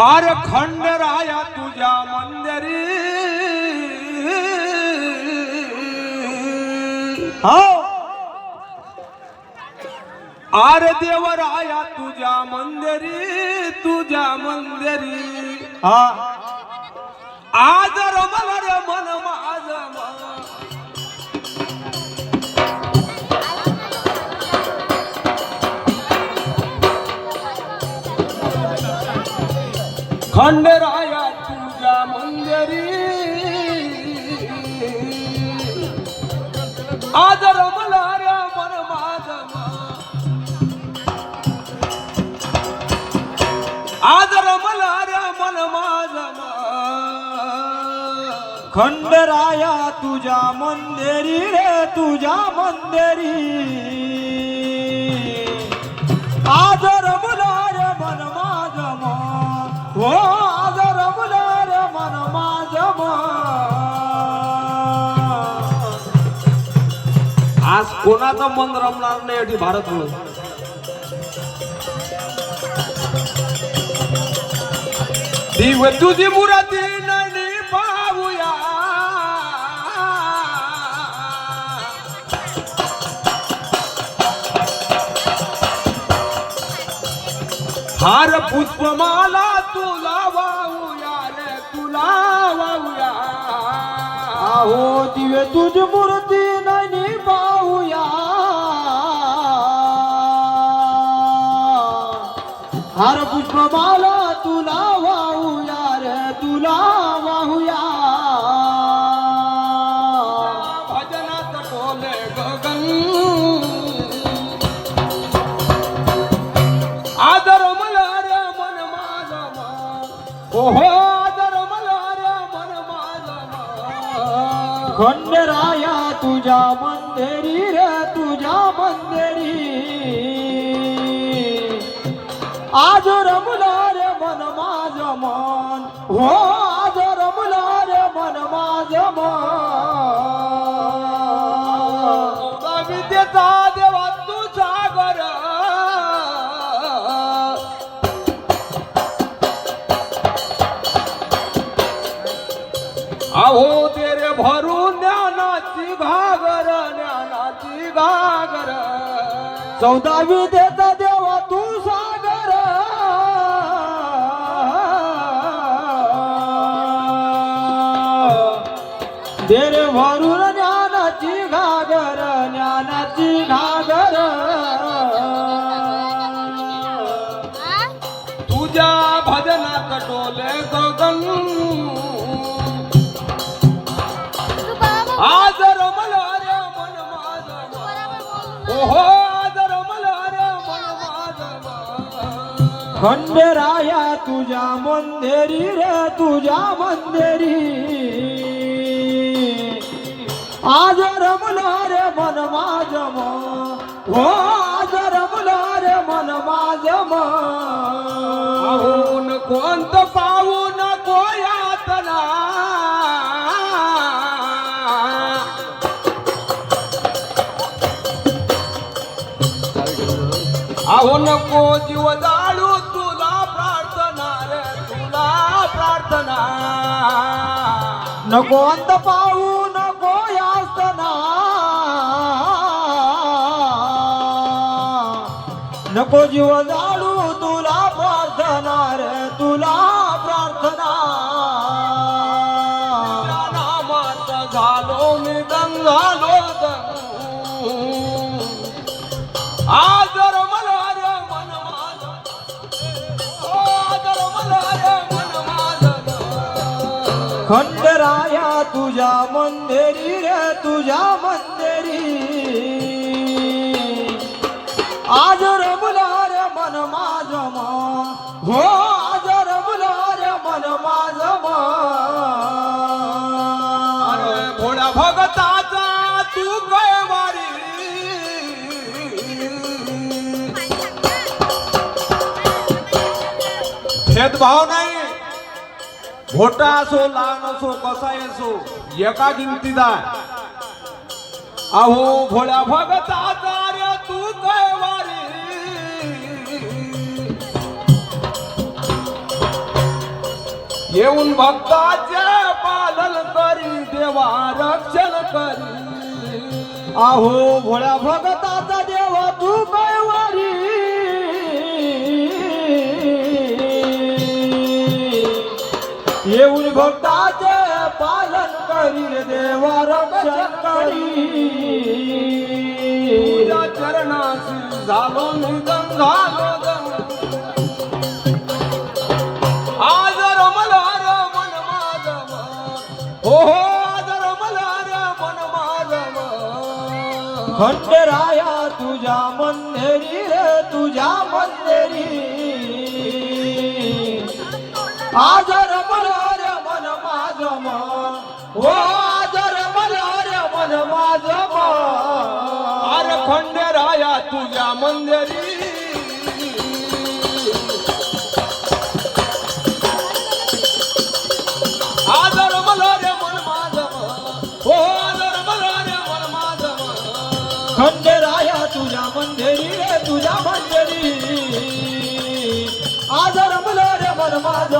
अरे खंडराया तुझ्या मंदिरी। हो। अरे देवराया तुझ्या मंदिरी तुझ्या मंदिरी। हा। आज रमल रे मन माझ खंडराया तुझ्या मंदिरी. आज रमला रे मन माझ आज रमला रे मन माझ खंडराया तुझ्या मंदिरी रे तुझ्या मंदिरी. कोणाचं मन रमणार नाही अटी भारत म्हणून दिव तुझी मुराती नाही पाहूया. हार पुष्पमाला तुला वाहूया रे तुला वाहूया. हो दिवे तुझी मूर्ती मंदिरी रे तुझ्या मंदिरी. आज रमला रे मन माझ मन. हो अहो तेरे भरून ज्ञानाची घागर ज्ञानाची घागर. चौदा विद्येचा देवा तू सागर. देरे भरून ज्ञानाची घागर ज्ञानाची घागर. तुझ्या भजनात खंडराया तुझ्या मंदेरी रे तुझ्या मंदेरी. आज रमला रे मन माझ हो आज रमला रे मन माझ मन पाहून कोणत पाहून कोयातला. आहो नको जीवदा नको अंत पाहू नको यातना नको जीव जाळू तुला प्रार्थना. खंडराया तुझ्या मंदिरी रे तुझ्या मंदिरी. आज रमला रे मन माझ हो आज रमला रे मन माझ भोळ्या भगताचा तू कैवारी भेदभाव नाही मोठा असो लहान असो कसा असो एका किमतीचा अहो भोळ्या भगत आचार्य तू कैवारी येऊन भक्ताचे पालन करी देवा रक्षण करी. आहो भोळ्या भगताचा येऊन भक्ताचे पालन करील देवा रक्षण करी चरणाशी झालो मी गंगालो आज रमला र मन माझ हो हो आज रमला र मन माझ खंडराया तुझ्या मंदिरी रे तुझ्या मंदिरी. आज रमला रे मन माझ मन हो आज रमला रे मन माझ मन खंडेराया तुझ्या मंदिरी. आदर मला रे मन माझ हो आदर मला रे मन माझ खंडराया तुझ्या मंदिरी रे तुझ्या मंदिरी. आदर मला रे मन माझ